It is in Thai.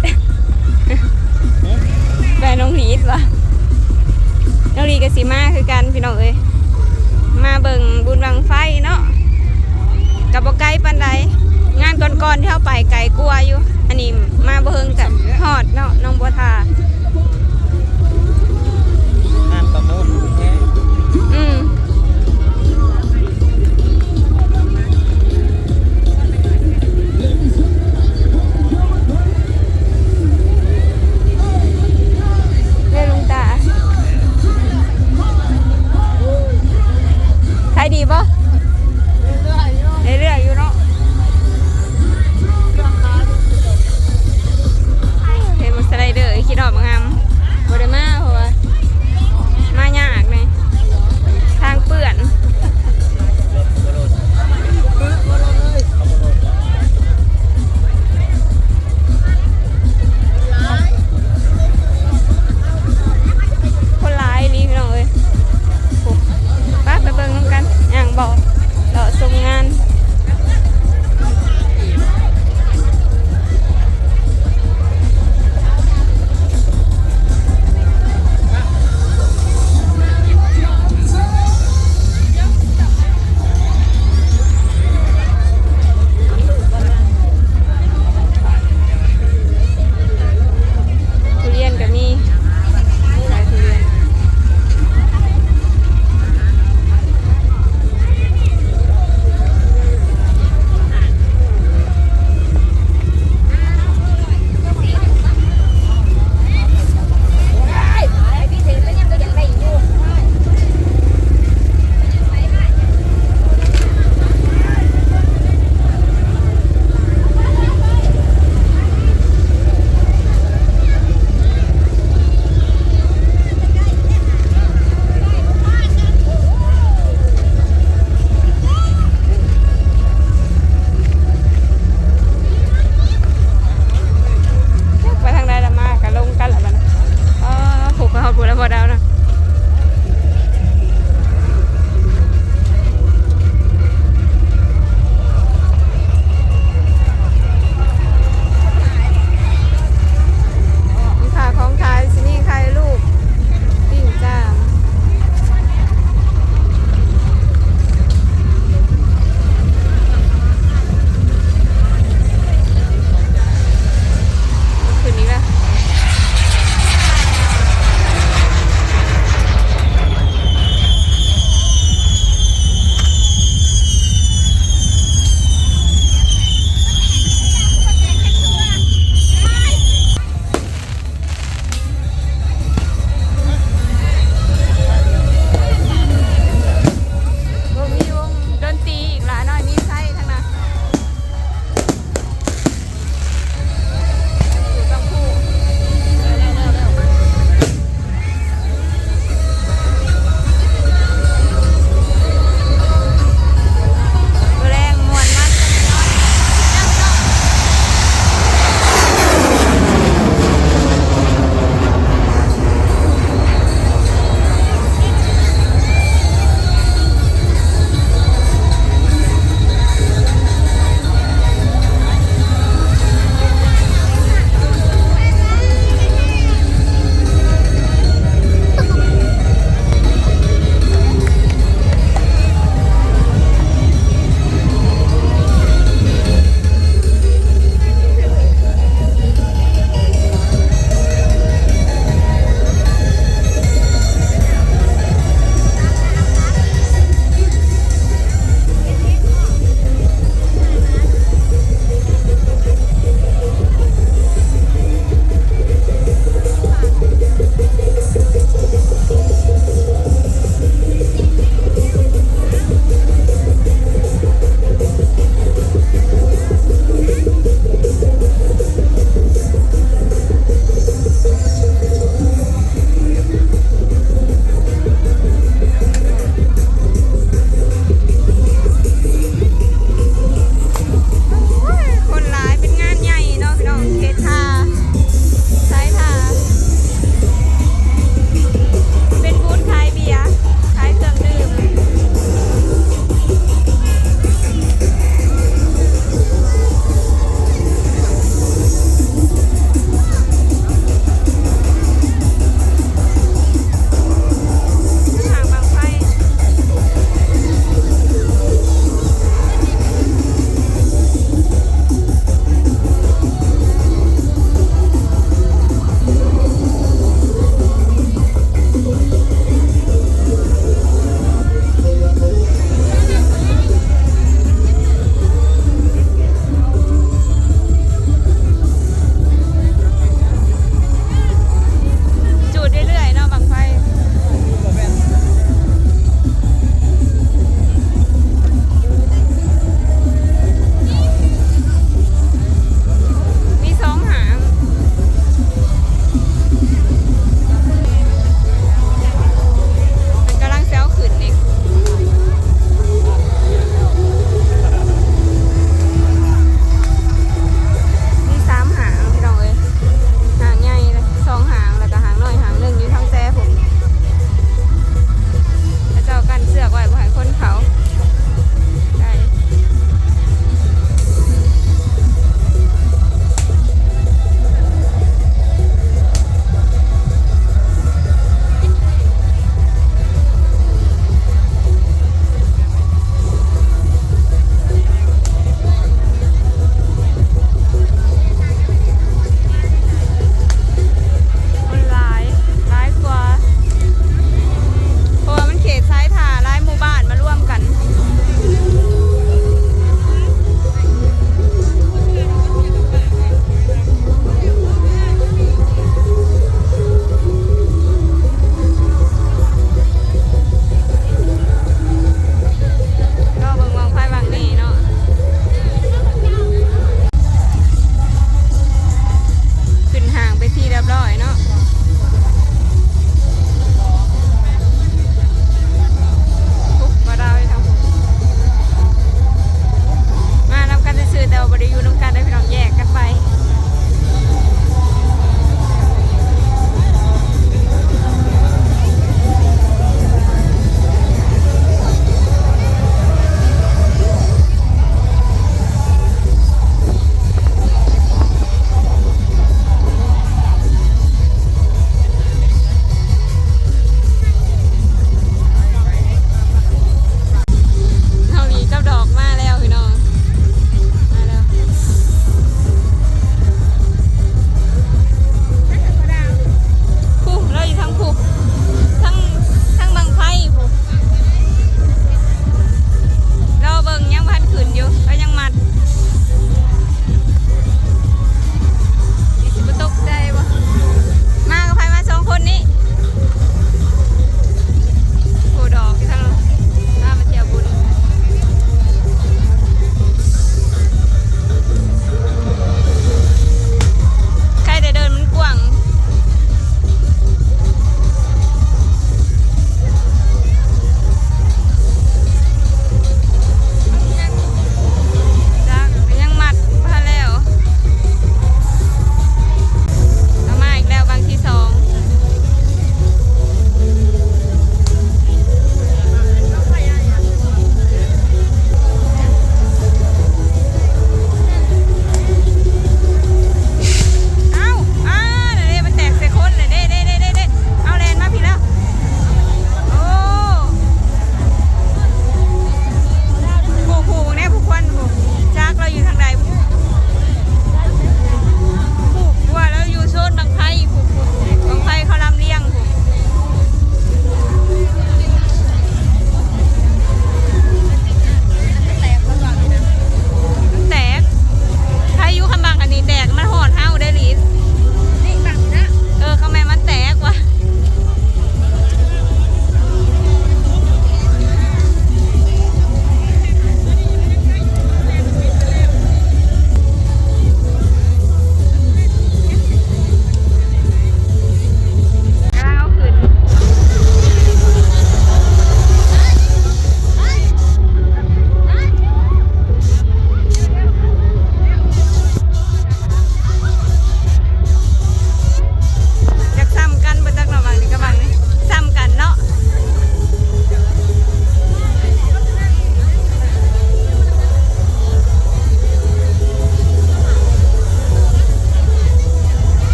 ไปให้น้องห้น้องลีดวะน้องลีกับสีมาคือกันพี่น้องเอ้ยมาเบิ่งบุญบังไฟเนาะกับบไกลปันใดงานก่อนๆที่เข้าไปไกลกลัวอยู่ อันนี้มาเบิ่งกับทอดเนาะน้องบัวทางานประมูลแอืม